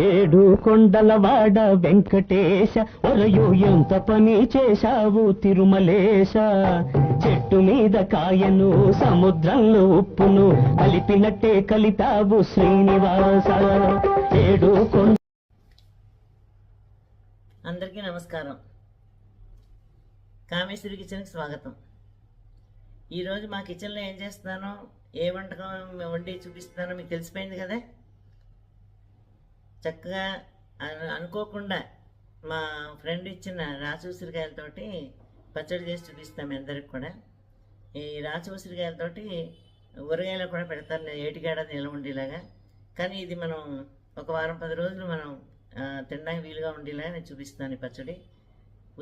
ఏడు కొండలవాడ వెంకటేశ ఒరయు ఎంత పని చేశావు తిరుమలేశ? చెట్టు మీద కాయను సముద్రంలో ఉప్పును కలిపినట్టే కలితావు శ్రీనివాస. ఏడు కొండ అందరికీ నమస్కారం. కామేశ్వరి కిచెన్కి స్వాగతం. ఈరోజు మా కిచెన్లో ఏం చేస్తున్నానో ఏ వంటకం వండి చూపిస్తున్నానో మీకు తెలిసిపోయింది కదా? చక్కగా అనుకోకుండా మా ఫ్రెండ్ ఇచ్చిన రాసి ఉసిరికాయలతోటి పచ్చడి చేసి చూపిస్తాం అందరికి కూడా. ఈ రాసి ఉసిరికాయలతోటి ఊరగాయలు కూడా పెడతారు నేను ఏటికాడ నిల్వ ఉండేలాగా. కానీ ఇది మనం ఒక వారం పది రోజులు మనం తినడానికి వీలుగా ఉండేలాగా నేను చూపిస్తాను ఈ పచ్చడి.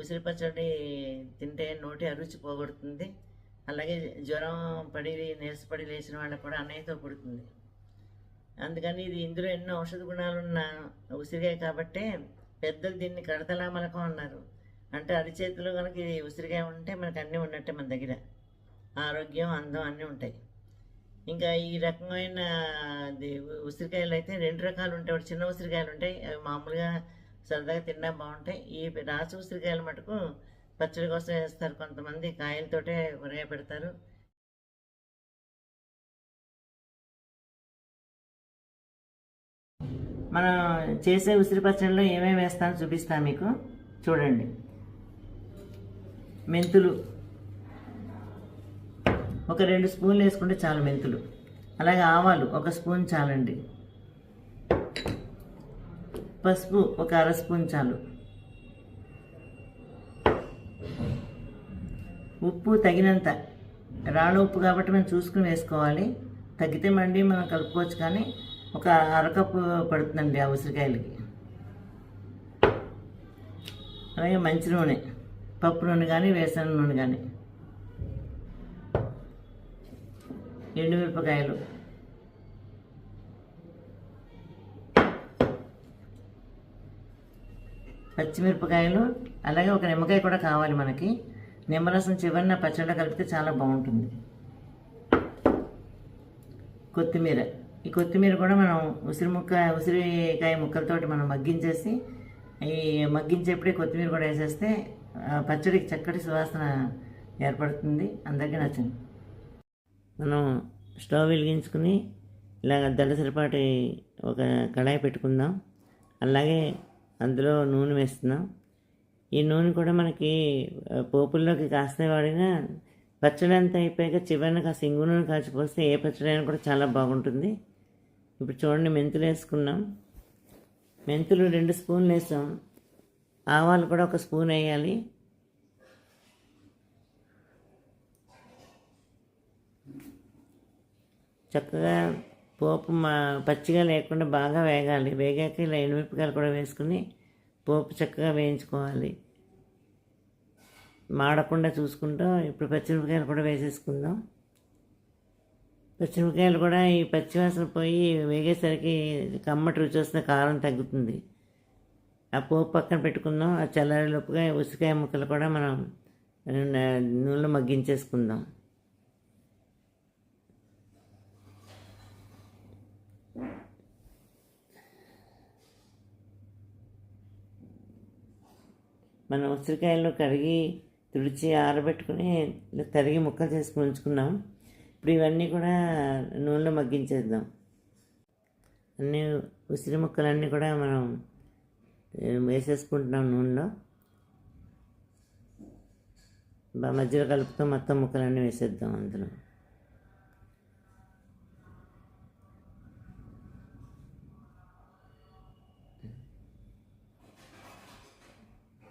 ఉసిరి పచ్చడి తింటే నోటి అరుచి పోగొడుతుంది. అలాగే జ్వరం పడి నీరసపడి లేచిన వాళ్ళకు కూడా అన్నయ్యతో పుడుతుంది. అందుకని ఇది ఇందులో ఎన్నో ఔషధ గుణాలు ఉన్న ఉసిరికాయ కాబట్టే పెద్దలు దీన్ని కడతలామలకం అన్నారు. అంటే అరిచేతిలో కనుక ఇది ఉసిరికాయ ఉంటే మనకు అన్నీ ఉన్నట్టే మన దగ్గర. ఆరోగ్యం అందం అన్నీ ఉంటాయి. ఇంకా ఈ రకమైన ఉసిరికాయలు అయితే రెండు రకాలు ఉంటాయి. ఒకటి చిన్న ఉసిరికాయలు ఉంటాయి. అవి మామూలుగా సరదాగా తిన్నా బాగుంటాయి. ఈ రాసి ఉసిరికాయలు మటుకు పచ్చడి కోసం వేస్తారు. కొంతమంది కాయలతోటే ఉరగా పెడతారు. మనం చేసే ఉసిరి పచ్చడిలో ఏమేమి వేస్తానో చూపిస్తాను మీకు. చూడండి. మెంతులు. ఒక రెండు స్పూన్లు వేసుకుంటే చాలు మెంతులు. అలాగే ఆవాలు ఒక స్పూన్ చాలండి. పసుపు ఒక అర స్పూన్ చాలు. ఉప్పు తగినంత. రాళ్ళ ఉప్పు కాబట్టి మనం చూసుకుని వేసుకోవాలి. తగ్గితే మండి మనం కలుపుకోవచ్చు కానీ ఒక అరకప్పు పడుతుందండి ఆ ఉసిరికాయలకి. అలాగే మంచి నూనె పప్పు నూనె కానీ వేరుశనగ నూనె కానీ ఎండుమిరపకాయలు. పచ్చిమిరపకాయలు అలాగే ఒక నిమ్మకాయ కూడా కావాలి మనకి. నిమ్మరసం చివరిన పచ్చడిలో కలిపితే చాలా బాగుంటుంది. కొత్తిమీర. ఈ కొత్తిమీర కూడా మనం ఉసిరి ముక్క ఉసిరికాయ ముక్కలతోటి మనం మగ్గించేసి ఈ మగ్గించేప్పుడే కొత్తిమీర కూడా వేసేస్తే ఆ పచ్చడికి చక్కటి సువాసన ఏర్పడుతుంది. అందరికీ నచ్చింది మనం స్టవ్ వెలిగించుకుని ఇలాగ దళసరిపాటి ఒక కళాయి పెట్టుకుందాం. అలాగే అందులో నూనె వేస్తున్నాం. ఈ నూనె కూడా మనకి పోపుల్లోకి కాస్తే వాడినా పచ్చడి అంతా అయిపోయాక చివరిన కాస్త ఇంగు నూనె కాచిపోస్తే ఏ పచ్చడి అయినా కూడా చాలా బాగుంటుంది. ఇప్పుడు చూడండి మెంతులు వేసుకున్నాం. మెంతులు రెండు స్పూన్లు వేసాం. ఆవాలు కూడా ఒక స్పూన్ వేయాలి. చక్కగా పోపు మా పచ్చిగా లేకుండా బాగా వేగాలి. వేగాక ఇలా ఎండుమిరపకాయలు కూడా వేసుకుని పోపు చక్కగా వేయించుకోవాలి. మాడకుండా చూసుకుంటూ ఇప్పుడు పచ్చిమిరపకాయలు కూడా వేసేసుకుందాం. పచ్చిమిరపకాయలు కూడా ఈ పచ్చివాసన పోయి వేగేసరికి కమ్మటి రుచి వస్తే కారం తగ్గుతుంది. ఆ పోపు పక్కన పెట్టుకుందాం. ఆ చల్లారిలోపుగా ఉసిరికాయ ముక్కలు కూడా మనం నూనెలో మగ్గించేసుకుందాం. మనం ఉసిరికాయలు కడిగి తుడిచి ఆరబెట్టుకుని తరిగి ముక్కలు చేసుకుని ఉంచుకున్నాం. ఇప్పుడు ఇవన్నీ కూడా నూనెలో మగ్గించేద్దాం. అన్నీ ఉసిరి ముక్కలన్నీ కూడా మనం వేసేసుకుంటున్నాం నూనెలో. బాగా మధ్యలో కలుపుతూ మొత్తం ముక్కలన్నీ వేసేద్దాం అందులో.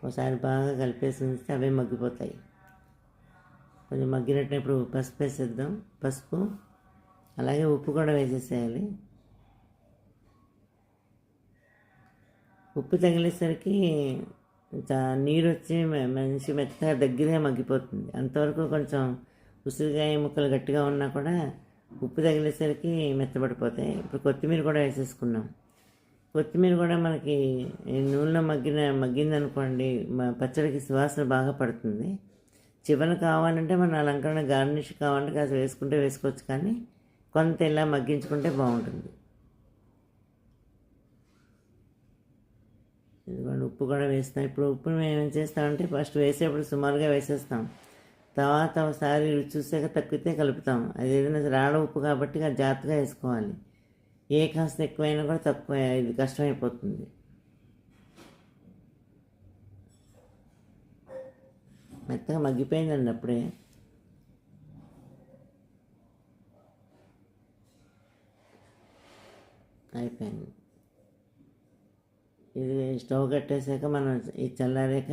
ఒకసారి బాగా కలిపేసి ఉంచితే అవే మగ్గిపోతాయి. కొంచెం మగ్గినట్టు ఇప్పుడు పసుపు వేసేద్దాం. పసుపు. అలాగే ఉప్పు కూడా వేసేసేయాలి. ఉప్పు తగిలేసరికి నీరు వచ్చి మంచి మెత్తగా దగ్గరే మగ్గిపోతుంది. అంతవరకు కొంచెం ఉసిరికాయ ముక్కలు గట్టిగా ఉన్నా కూడా ఉప్పు తగిలేసరికి మెత్తబడిపోతాయి. ఇప్పుడు కొత్తిమీర కూడా వేసేసుకున్నాం. కొత్తిమీర కూడా మనకి ఈ నూనెలో మగ్గిన మగ్గిందనుకోండి మా పచ్చడికి సువాసన బాగా పడుతుంది. చివరి కావాలంటే మన అలంకరణ గార్నిష్ కావాలంటే కాస్త వేసుకుంటే వేసుకోవచ్చు కానీ కొంత ఇలా మగ్గించుకుంటే బాగుంటుంది. ఎందుకంటే ఉప్పు కూడా వేస్తాం ఇప్పుడు ఉప్పు మేము ఏం చేస్తామంటే ఫస్ట్ వేసేప్పుడు సుమారుగా వేసేస్తాం. తర్వాత ఒకసారి రుచి చూసాక తక్కితే కలుపుతాం. అది ఏదైనా రాడ ఉప్పు కాబట్టి జాగ్రత్తగా వేసుకోవాలి. ఏ కాస్త ఎక్కువైనా కూడా తక్కువ ఇది కష్టమైపోతుంది. మెత్తగా మగ్గిపోయిందండి అప్పుడే అయిపోయింది. ఇది స్టవ్ కట్టేసాక మనం ఇది చల్లారాక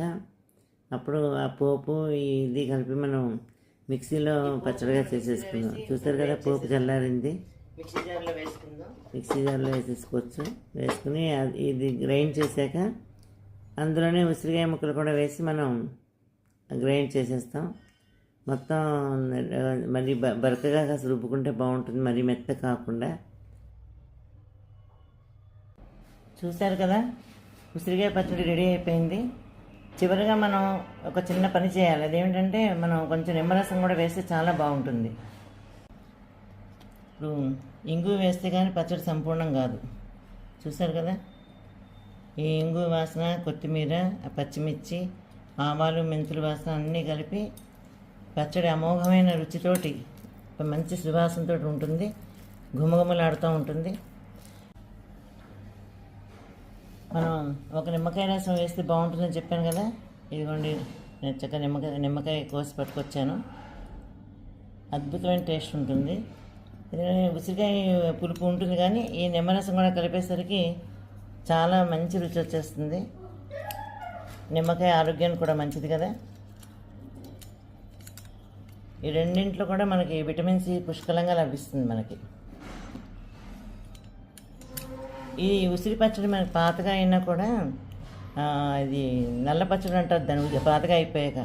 అప్పుడు ఆ పోపు ఇది కలిపి మనం మిక్సీలో పచ్చడిగా చేసేసుకుందాం. చూస్తారు కదా పోపు చల్లారింది? మిక్సీ జార్లో వేసుకుందాం. మిక్సీ జార్లో వేసేసుకోవచ్చు. వేసుకుని ఇది గ్రైండ్ చేశాక అందులోనే ఉసిరికాయ ముక్కలు కూడా వేసి మనం గ్రైండ్ చేసేస్తాం. మొత్తం మరి బ- బరకగా కాస్త రుబ్బుకుంటే బాగుంటుంది. మరీ మెత్త కాకుండా. చూశారు కదా? ఉసిరికాయ పచ్చడి రెడీ అయిపోయింది. చివరిగా మనం ఒక చిన్న పని చేయాలి. అదేమిటంటే మనం కొంచెం నిమ్మరసం కూడా వేస్తే చాలా బాగుంటుంది. ఇప్పుడు ఇంగు వేస్తే కానీ పచ్చడి సంపూర్ణం కాదు. చూశారు కదా? ఈ ఇంగు వాసన కొత్తిమీర ఆ పచ్చిమిర్చి ఆవాలు మెంతులు వాసన అన్నీ కలిపి పచ్చడి అమోఘమైన రుచితోటి ఒక మంచి సువాసనతో ఉంటుంది. గుమగుమలాడుతూ ఉంటుంది. మనం ఒక నిమ్మకాయ రసం వేస్తే బాగుంటుందని చెప్పాను కదా? ఇదిగోండి నేను చక్కగా నిమ్మకాయ నిమ్మకాయ కోసి పట్టుకొచ్చాను. అద్భుతమైన టేస్ట్ ఉంటుంది. ఉసిరికాయ పులుపు ఉంటుంది కానీ ఈ నిమ్మరసం కూడా కలిపేసరికి చాలా మంచి రుచి వచ్చేస్తుంది. నిమ్మకాయ ఆరోగ్యానికి కూడా మంచిది కదా. ఈ రెండింట్లో కూడా మనకి విటమిన్ సి పుష్కలంగా లభిస్తుంది మనకి. ఈ ఉసిరి పచ్చడి మనకి పాతగా అయినా కూడా ఇది నల్ల పచ్చడి అంటారు దాని పాతగా అయిపోయాక.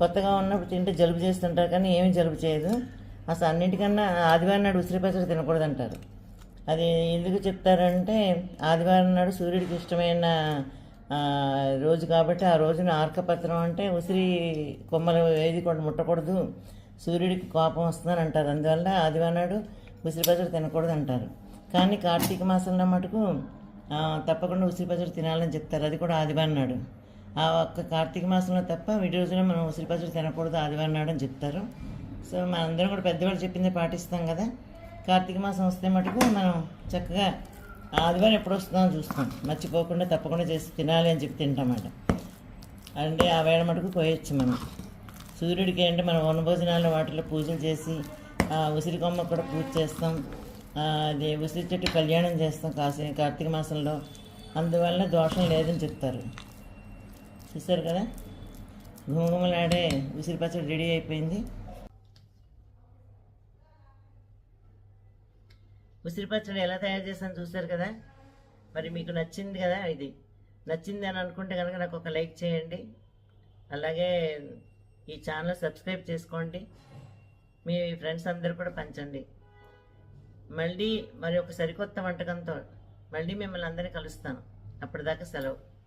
కొత్తగా ఉన్నప్పుడు తింటే జలుబు చేస్తుంటారు కానీ ఏమీ జలుబు చేయదు. అసలు అన్నిటికన్నా ఆదివారం నాడు ఉసిరి పచ్చడి తినకూడదు అంటారు అది ఎందుకు చెప్తారంటే ఆదివారం నాడు సూర్యుడికి ఇష్టమైన రోజు కాబట్టి ఆ రోజున ఆర్కపత్రం అంటే ఉసిరి కొమ్మలు ఏది కూడా ముట్టకూడదు. సూర్యుడికి కోపం వస్తుందని అంటారు. అందువల్ల ఆదివారం నాడు ఉసిరి పచ్చడి తినకూడదు అంటారు. కానీ కార్తీక మాసంలో మటుకు తప్పకుండా ఉసిరి పచ్చడి తినాలని చెప్తారు. అది కూడా ఆదివారం నాడు. ఆ ఒక్క కార్తీక మాసంలో తప్ప వీటి రోజున మనం ఉసిరి పచ్చడి తినకూడదు ఆదివారం నాడు అని చెప్తారు. సో మనందరం కూడా పెద్దవాళ్ళు చెప్పిందే పాటిస్తాం కదా. కార్తీక మాసం వస్తే మటుకు మనం చక్కగా ఆదివారం ఎప్పుడు వస్తుందో చూస్తాం. మర్చిపోకుండా తప్పకుండా చేసి తినాలి అని చెప్పి తింటామాట. అంటే ఆ వేళ మటుకు పోయొచ్చు మనం. సూర్యుడికి అంటే మనం వనభోజనాలు వాటిలో పూజలు చేసి ఉసిరి కొమ్మ కూడా పూజ చేస్తాం. అది ఉసిరి చెట్టు కళ్యాణం చేస్తాం కాసి కార్తీక మాసంలో. అందువల్ల దోషం లేదని చెప్తారు. చూసారు కదా? ఘుమఘుమలాడే ఉసిరి పచ్చడి రెడీ అయిపోయింది. ఉసిరి పచ్చడి ఎలా తయారు చేస్తాను చూసారు కదా? మరి మీకు నచ్చింది కదా ఇది. నచ్చింది అని అనుకుంటే కనుక నాకు ఒక లైక్ చేయండి. అలాగే ఈ ఛానల్ సబ్స్క్రైబ్ చేసుకోండి. మీ ఫ్రెండ్స్ అందరూ కూడా పంచండి. మళ్ళీ మరి ఒక సరికొత్త వంటకంతో మళ్ళీ మిమ్మల్ని అందరినీ కలుస్తాను. అప్పటిదాకా సెలవు.